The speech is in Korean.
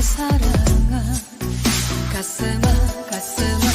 사랑아 가슴아 가슴아.